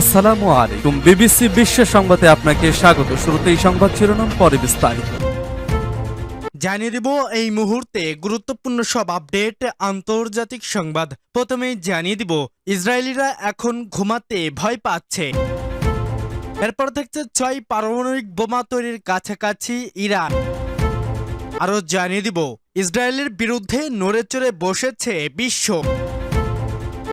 আসসালামু আলাইকুম। বিবিসি বিশ্ব সংবাদে আপনাকে স্বাগত। শুরুতে এই সংবাদ শিরোনাম, পরে বিস্তারিত। জানিয়ে দেব, এই মুহূর্তে গুরুত্বপূর্ণ সব আপডেট, আন্তর্জাতিক সংবাদ। প্রথমে জানিয়ে দিব, ইসরায়েলিরা এখন ঘুমাতে ভয় পাচ্ছে। এরপর থাকছে ছয় পারমাণবিক বোমা তৈরির কাছাকাছি ইরান। আরও জানিয়ে দিব, ইসরায়েলের বিরুদ্ধে নড়ে চড়ে বসেছে বিশ্ব।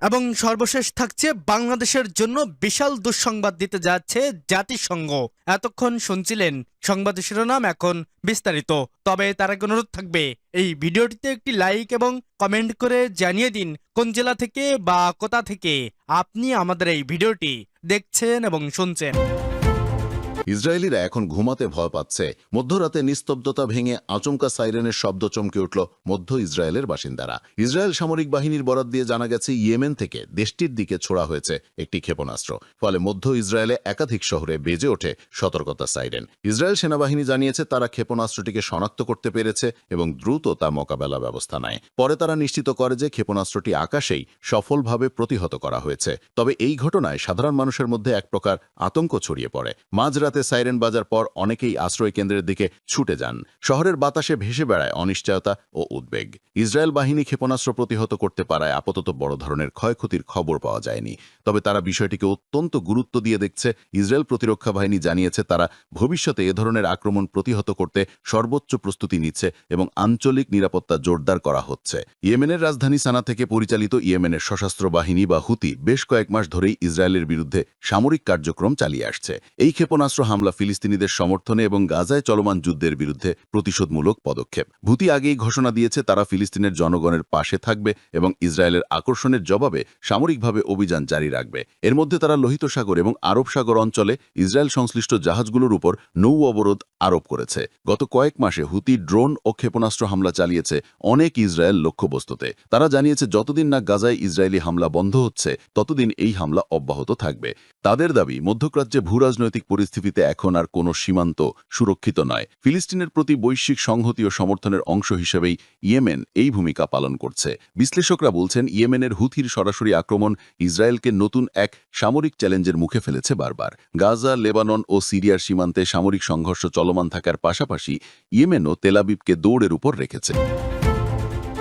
এবং সর্বশেষ থাকছে বাংলাদেশের জন্য বিশাল দুঃসংবাদ দিতে যাচ্ছে জাতিসংঘ। এতক্ষণ শুনছিলেন সংবাদ শিরোনাম এখন বিস্তারিত। তবে তার এক অনুরোধ থাকবে, এই ভিডিওটিতে একটি লাইক এবং কমেন্ট করে জানিয়ে দিন কোন জেলা থেকে বা কোথা থেকে আপনি আমাদের এই ভিডিওটি দেখছেন এবং শুনছেন। ইসরায়েলিরা এখন ঘুমাতে ভয় পাচ্ছে। মধ্যরাতে নিস্তব্ধতা ভেঙে আচমকা সাইরেনের শব্দ চমকে উঠল মধ্য ইসরায়েলের বাসিন্দারা। ইসরায়েল সামরিক বাহিনীর বরাত দিয়ে জানা গেছে, ইয়েমেন থেকে দেশটির দিকে ছোড়া হয়েছে একটি ক্ষেপণাস্ত্র। ফলে মধ্য ইসরায়েলে একাধিক শহরে বেজে ওঠে সতর্কতা সাইরেন। ইসরায়েল সেনাবাহিনী জানিয়েছে, তারা ক্ষেপণাস্ত্রটিকে শনাক্ত করতে পেরেছে এবং দ্রুত তা মোকাবেলা ব্যবস্থা নেয়। পরে তারা নিশ্চিত করে যে ক্ষেপণাস্ত্রটি আকাশেই সফলভাবে প্রতিহত করা হয়েছে। তবে এই ঘটনায় সাধারণ মানুষের মধ্যে এক প্রকার আতঙ্ক ছড়িয়ে পড়ে। মাঝরাতে সাইরেন বাজার পর অনেকেই আশ্রয় কেন্দ্রের দিকে ছুটে যান। শহরের বাতাসে ভেসে বেড়ায় অনিশ্চয়তা ও উদ্বেগ। ইসরায়েল বাহিনী ক্ষেপণাস্ত্র প্রতিহত করতে পারায় আপাতত বড় ধরনের ক্ষয়ক্ষতির খবর পাওয়া যায়নি। তবে তারা বিষয়টিকে অত্যন্ত গুরুত্ব দিয়ে দেখছে। ইসরায়েল প্রতিরক্ষা বাহিনী জানিয়েছে তারা ভবিষ্যতে এ ধরনের আক্রমণ প্রতিহত করতে সর্বোচ্চ প্রস্তুতি নিচ্ছে এবং আঞ্চলিক নিরাপত্তা জোরদার করা হচ্ছে। ইয়েমেনের রাজধানী সানা থেকে পরিচালিত ইয়েমেনের সশস্ত্র বাহিনী বা হুতি বেশ কয়েক মাস ধরেই ইসরায়েলের বিরুদ্ধে সামরিক কার্যক্রম চালিয়ে আসছে। এই ক্ষেপণাস্ত্র হামলা ফিলিস্তিনিদের সমর্থনে এবং গাজায় চলমান যুদ্ধের বিরুদ্ধে প্রতিশোধমূলক পদক্ষেপ। ভূতি আগেই ঘোষণা দিয়েছে তারা ফিলিস্তিনের জনগণের পাশে থাকবে এবং ইসরায়েলের আকর্ষণের জবাবে সামরিকভাবে অভিযান জারি রাখবে। এর মধ্যে তারা লোহিত সাগর এবং আরব সাগর অঞ্চলে ইসরায়েল সংশ্লিষ্ট জাহাজগুলোর উপর নৌ অবরোধ আরোপ করেছে। গত কয়েক মাসে হুতি ড্রোন ও ক্ষেপণাস্ত্র হামলা চালিয়েছে অনেক ইসরায়েল লক্ষ্যবস্তুতে। তারা জানিয়েছে, যতদিন না গাজায় ইসরায়েলি হামলা বন্ধ হচ্ছে, ততদিন এই হামলা অব্যাহত থাকবে। তাদের দাবি, মধ্যপ্রাচ্যে ভূরাজনৈতিক পরিস্থিতিতে এখন আর কোনো সীমান্ত সুরক্ষিত নয়। ফিলিস্তিনের প্রতি বৈশ্বিক সংহতি ও সমর্থনের অংশ হিসেবেই ইয়েমেন এই ভূমিকা পালন করছে। বিশ্লেষকরা বলছেন, ইয়েমেনের হুথির সরাসরি আক্রমণ ইসরায়েলকে নতুন এক সামরিক চ্যালেঞ্জের মুখে ফেলেছে বারবার। গাজা, লেবানন ও সিরিয়ার সীমান্তে সামরিক সংঘর্ষ চলমান থাকার পাশাপাশি ইয়েমেনও তেলাবিবকে দৌড়ের উপর রেখেছে।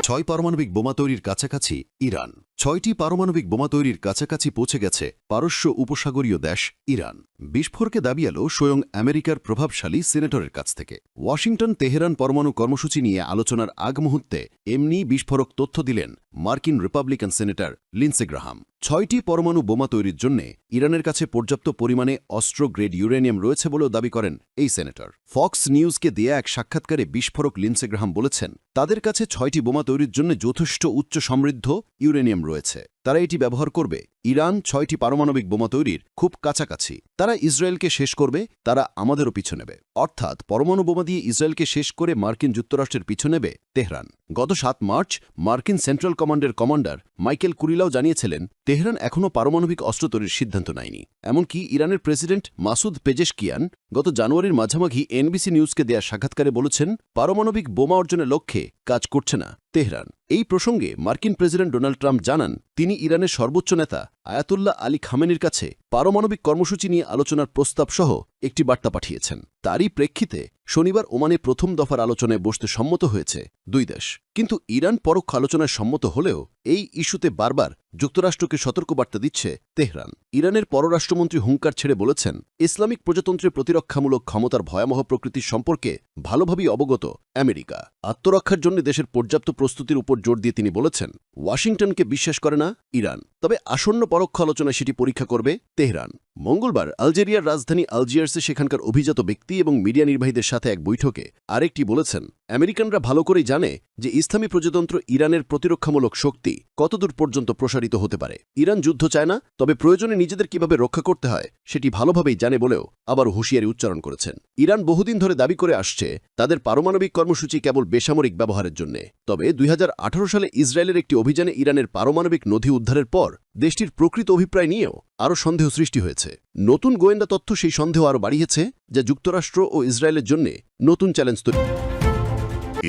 ছয় পারমাণবিক বোমা তৈরির কাছাকাছি ইরান। ছয়টি পারমাণবিক বোমা তৈরির কাছাকাছি পৌঁছে গেছে পারস্য উপসাগরীয় দেশ ইরান। বিস্ফোরকে দাবি এলো স্বয়ং আমেরিকার প্রভাবশালী সিনেটরের কাছ থেকে। ওয়াশিংটন, তেহরান পরমাণু কর্মসূচি নিয়ে আলোচনার আগ মুহূর্তে এমনি বিস্ফোরক তথ্য দিলেন মার্কিন রিপাবলিকান সেনেটর লিন্সে গ্রাহাম। ছয়টি পরমাণু বোমা তৈরির জন্য ইরানের কাছে পর্যাপ্ত পরিমাণে অস্ত্র গ্রেড ইউরেনিয়াম রয়েছে বলেও দাবি করেন এই সেনেটর। ফক্স নিউজকে দেয়া এক সাক্ষাৎকারে বিস্ফোরক লিন্সে গ্রাহাম বলেছেন, তাদের কাছে ছয়টি বোমা তৈরির জন্য যথেষ্ট উচ্চ সমৃদ্ধ ইউরেনিয়াম রয়েছে। তারা এটি ব্যবহার করবে। ইরান ছয়টি পারমাণবিক বোমা তৈরির খুব কাছাকাছি। তারা ইসরায়েলকে শেষ করবে, তারা আমাদেরও পিছু নেবে। অর্থাৎ পরমাণু বোমা দিয়ে ইসরায়েলকে শেষ করে মার্কিন যুক্তরাষ্ট্রের পিছু নেবে তেহরান। গত সাত মার্চ, মার্কিন সেন্ট্রাল কমান্ডের কমান্ডার মাইকেল কুরিলাও জানিয়েছিলেন, তেহরান এখনও পারমাণবিক অস্ত্র তৈরির সিদ্ধান্ত নেয়নি। এমনকি ইরানের প্রেসিডেন্ট মাসুদ পেজেশকিয়ান গত জানুয়ারির মাঝামাঝি এনবিসি নিউজকে দেয়া সাক্ষাৎকারে বলেছেন, পারমাণবিক বোমা অর্জনের লক্ষ্যে কাজ করছে না তেহরান। এই প্রসঙ্গে মার্কিন প্রেসিডেন্ট ডোনাল্ড ট্রাম্প জানান, তিনি ইরানের সর্বোচ্চ নেতা আয়াতুল্লাহ আলী খামেনির কাছে পারমাণবিক কর্মসূচি নিয়ে আলোচনার প্রস্তাব সহ একটি বার্তা পাঠিয়েছেন। তারই প্রেক্ষিতে শনিবার ওমানে প্রথম দফার আলোচনায় বসতে সম্মত হয়েছে দুই দেশ। কিন্তু ইরান পরোক্ষ আলোচনায় সম্মত হলেও এই ইস্যুতে বারবার যুক্তরাষ্ট্রকে সতর্কবার্তা দিচ্ছে তেহরান। ইরানের পররাষ্ট্রমন্ত্রী হুঙ্কার ছেড়ে বলেছেন, ইসলামিক প্রজাতন্ত্রের প্রতিরক্ষামূলক ক্ষমতার ভয়াবহ প্রকৃতির সম্পর্কে ভালোভাবেই অবগত আমেরিকা। আত্মরক্ষার জন্য দেশের পর্যাপ্ত প্রস্তুতির উপর জোর দিয়ে তিনি বলেছেন, ওয়াশিংটনকে বিশ্বাস করে না ইরান। তবে আসন্ন পরোক্ষ আলোচনায় সেটি পরীক্ষা করবে তেহরান। মঙ্গলবার আলজেরিয়ার রাজধানী আলজিয়ার্সে সেখানকার অভিজাত ব্যক্তি এবং মিডিয়া নির্বাহীদের সাথে এক বৈঠকে আরেকটি বলেছেন আমেরিকানরা ভালো করেই জানে যে ইসলামী প্রজাতন্ত্র ইরানের প্রতিরক্ষামূলক শক্তি কতদূর পর্যন্ত প্রসারিত হতে পারে। ইরান যুদ্ধ চায় না, তবে প্রয়োজনে নিজেদের কীভাবে রক্ষা করতে হয়, সেটি ভালোভাবেই জানে বলেও আবার হুঁশিয়ারি উচ্চারণ করেছেন। ইরান বহুদিন ধরে দাবি করে আসছে, তাদের পারমাণবিক কর্মসূচি কেবল বেসামরিক ব্যবহারের জন্য। তবে দুই হাজার আঠারো সালে ইসরায়েলের একটি অভিযানে ইরানের পারমাণবিক নথি উদ্ধারের পর দেশটির প্রকৃত অভিপ্রায় নিয়েও আরও সন্দেহ সৃষ্টি হয়েছে। নতুন গোয়েন্দা তথ্য সেই সন্দেহ আরও বাড়িয়েছে, যা যুক্তরাষ্ট্র ও ইসরায়েলের জন্য নতুন চ্যালেঞ্জ তৈরি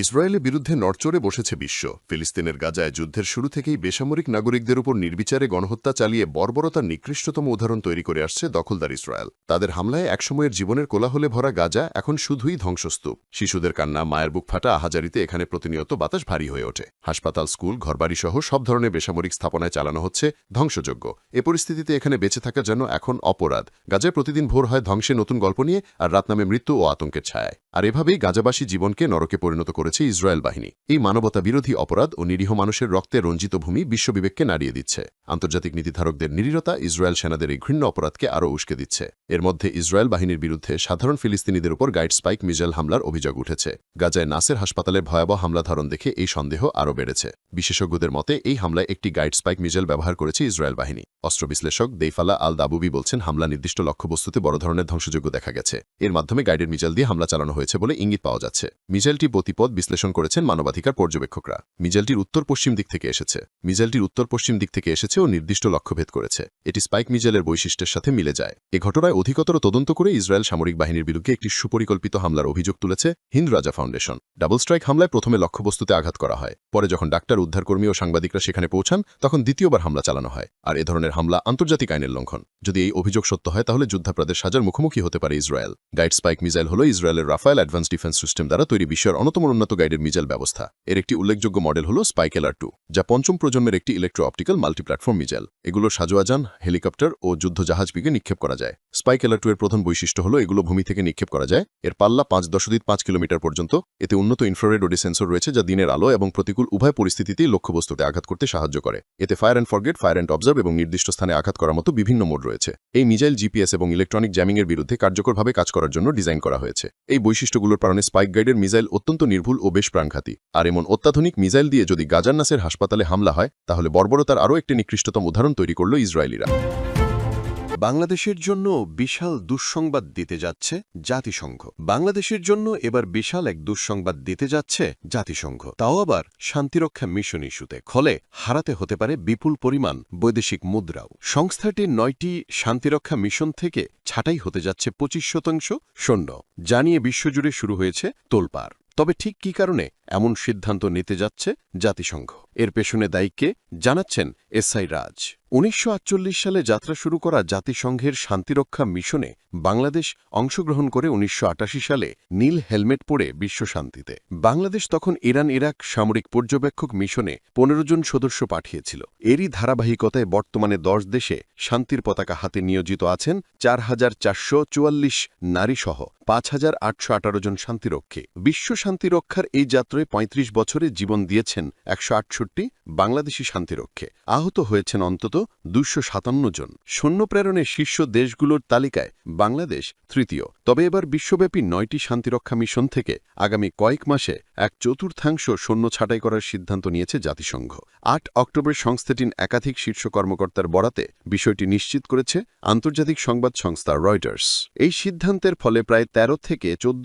ইসরায়েলের বিরুদ্ধে নড়চড়ে বসেছে বিশ্ব। ফিলিস্তিনের গাজায় যুদ্ধের শুরু থেকেই বেসামরিক নাগরিকদের উপর নির্বিচারে গণহত্যা চালিয়ে বর্বরতার নিকৃষ্টতম উদাহরণ তৈরি করে আসছে দখলদার ইসরায়েল। তাদের হামলায় একসময়ের জীবনের কোলাহলে ভরা গাজা এখন শুধুই ধ্বংসস্তূপ। শিশুদের কান্না, মায়ের বুক ফাটা, আহাজারিতে এখানে প্রতিনিয়ত বাতাস ভারী হয়ে ওঠে। হাসপাতাল, স্কুল ঘরবাড়ি সহ সব ধরনের বেসামরিক স্থাপনায় চালানো হচ্ছে ধ্বংসযোগ্য এ পরিস্থিতিতে এখানে বেঁচে থাকা যেন এখন অপরাধ। গাজায় প্রতিদিন ভোর হয় ধ্বংসে নতুন গল্প নিয়ে আর রাত নামে মৃত্যু ও আতঙ্কের ছায়। আর এভাবেই গাজাবাসী জীবনকে নরকে পরিণত করেছে ইসরায়েল বাহিনী। এই মানবতা বিরোধী অপরাধ ও নিরীহ মানুষের রক্তে রঞ্জিত ভূমি বিশ্ববিবেককে নাড়িয়ে দিচ্ছে। আন্তর্জাতিক নীতিধারকদের নিরীরতা ইসরায়েল সেনাদের এই ঘৃণ্য অপরাধকে আরও উস্কে দিচ্ছে। এর মধ্যে ইসরায়েল বাহিনীর বিরুদ্ধে সাধারণ ফিলিস্তিনিদের উপর গাইড স্পাইক মিজাইল হামলার অভিযোগ উঠেছে। গাজায় নাসের হাসপাতালের ভয়াবহ হামলা ধারণ দেখে এই সন্দেহ আরও বেড়েছে। বিশেষজ্ঞদের মতে, এই হামলায় একটি গাইড স্পাইক মিজাইল ব্যবহার করেছে ইসরায়েল বাহিনী। অস্ত্র বিশ্লেষক দেইফালা আল দাবুবি বলছেন, হামলা নির্দিষ্ট লক্ষ্যবস্তুতে বড় ধরনের ধ্বংসযোগ্য দেখা গেছে। এর মাধ্যমে গাইডের মিজাইল দিয়ে হামলা চালানো হয়েছে বলে ইঙ্গিত পাওয়া যাচ্ছে। মিজাইলটি গতিপথ বিশ্লেষণ করেছেন মানবাধিকার পর্যবেক্ষকরা। মিজাইলটির উত্তর পশ্চিম দিক থেকে এসেছে। মিজাইলটির উত্তর পশ্চিম দিক থেকে এসেছে ও নির্দিষ্ট লক্ষ্যভেদ করেছে। এটি স্পাইক মিজাইলের বৈশিষ্ট্যের সাথে মিলে যায়। এ ঘটনায় অধিকতর তদন্ত করে ইসরায়েল সামরিক বাহিনীর বিরুদ্ধে একটি সুপরিকল্পিত হামলার অভিযোগ তুলেছে হিন্দ রাজা ফাউন্ডেশন। ডাবল স্ট্রাইক হামলায় প্রথমে লক্ষ্যবস্তুতে আঘাত করা হয়। পরে যখন ডাক্তার, উদ্ধারকর্মী ও সাংবাদিকরা সেখানে পৌঁছান, তখন দ্বিতীয়বার হামলা চালানো হয়। আর এ ধরনের হামলা আন্তর্জাতিক আইনের লঙ্ঘন। যদি এই অভিযোগ সত্য হয়, তাহলে যুদ্ধাপরাধের সাজার মুখোমুখি হতে পারে ইসরায়েল। গাইড স্পাইক মিজাইল হল ইসরায়েলের রাফায়েল অ্যাডভান্স ডিফেন্স সিস্টেম দ্বারা তৈরি বিশ্বের অন্যতম উন্নত গাইডের মিজাইল ব্যবস্থা। এর একটি উল্লেখযোগ্য মডেল হল স্পাইক এলার টু, যা পঞ্চম প্রজন্মের একটি ইলেকট্রো অপটিক্যাল মাল্টিপ্ল্যাটফর্ম মিজাইল। এগুলো সাজোয়াজান, হেলিকপ্টার ও যুদ্ধজাহাজ বিকে নিক্ষেপ করা যায়। স্পাইক এলার টু এর প্রধান বৈশিষ্ট্য হল এগুলো ভূমি থেকে নিক্ষেপ করা যায়। এর পাল্লা পাঁচ দশমিক পাঁচ কিলোমিটার পর্যন্ত। এতে উন্নত ইনফ্রারেড ওডি সেন্সর রয়েছে যা দিনের আলো এবং প্রতিকূল উভয় পরিস্থিতিতেই লক্ষ্যবস্তুতে আঘাত করতে সাহায্য করে। এতে fire and forget fire and observe এবং নির্দিষ্ট স্থানে আঘাত করার মতো বিভিন্ন মোড রয়েছে। এই মিজাইল জিপিএস এবং ইলেকট্রনিক জ্যামিংয়ের বিরুদ্ধে কার্যকরভাবে কাজ করার জন্য ডিজাইন করা হয়েছে। এই বৈশিষ্ট্যগুলোর কারণে স্পাইক গাইডের মিজাইল অত্যন্ত নির্ভুল ও বেশ প্রাণঘাতী। আর এমন অত্যাধুনিক মিসাইল দিয়ে যদি গাজান্নাসের হাসপাতালে হামলা হয়, তাহলে বর্বরতার আরও একটি নিকৃষ্টতম উদাহরণ তৈরি করল ইসরায়েলিরা। বাংলাদেশের জন্য বিশাল দুঃসংবাদ দিতে যাচ্ছে জাতিসংঘ। বাংলাদেশের জন্য এবার বিশাল এক দুঃসংবাদ দিতে যাচ্ছে জাতিসংঘ। তাও আবার শান্তিরক্ষা মিশন ইস্যুতে ফলে হারাতে হতে পারে বিপুল পরিমাণ বৈদেশিক মুদ্রাও। সংস্থাটির নয়টি শান্তিরক্ষা মিশন থেকে ছাঁটাই হতে যাচ্ছে পঁচিশ শতাংশ সৈন্য। জানিয়ে বিশ্বজুড়ে শুরু হয়েছে তোলপাড়। তবে ঠিক কী কারণে এমন সিদ্ধান্ত নিতে যাচ্ছে জাতিসংঘ? এর পেছনে দায়িত্বে জানাচ্ছেন এসআই রাজ। উনিশশো আটচল্লিশ সালে যাত্রা শুরু করা জাতিসংঘের শান্তিরক্ষা মিশনে বাংলাদেশ অংশগ্রহণ করে উনিশশো আটাশি সালে নীল হেলমেট পরে বিশ্বশান্তিতে বাংলাদেশ তখন ইরান, ইরাক সামরিক পর্যবেক্ষক মিশনে পনেরো জন সদস্য পাঠিয়েছিল। এরই ধারাবাহিকতায় বর্তমানে দশ দেশে শান্তির পতাকা হাতে নিয়োজিত আছেন চার হাজার চারশো চুয়াল্লিশ নারীসহ পাঁচ হাজার আটশো আঠারো জন শান্তিরক্ষী। বিশ্ব শান্তি রক্ষার এই যাত্রায় ৩৫ বছরে জীবন দিয়েছেন একশো আটষট্টি বাংলাদেশি শান্তিরক্ষে। আহত হয়েছেন অন্তত দুশো সাতান্ন জন। সৈন্য প্রেরণের শীর্ষ দেশগুলোর তালিকায় বাংলাদেশ তৃতীয়। তবে এবার বিশ্বব্যাপী নয়টি শান্তিরক্ষা মিশন থেকে আগামী কয়েক মাসে এক চতুর্থাংশ সৈন্য ছাঁটাই করার সিদ্ধান্ত নিয়েছে জাতিসংঘ। আট অক্টোবর সংস্থাটির একাধিক শীর্ষ কর্মকর্তার বরাতে বিষয়টি নিশ্চিত করেছে আন্তর্জাতিক সংবাদ সংস্থা রয়টার্স। এই সিদ্ধান্তের ফলে প্রায় ১৩ থেকে চোদ্দ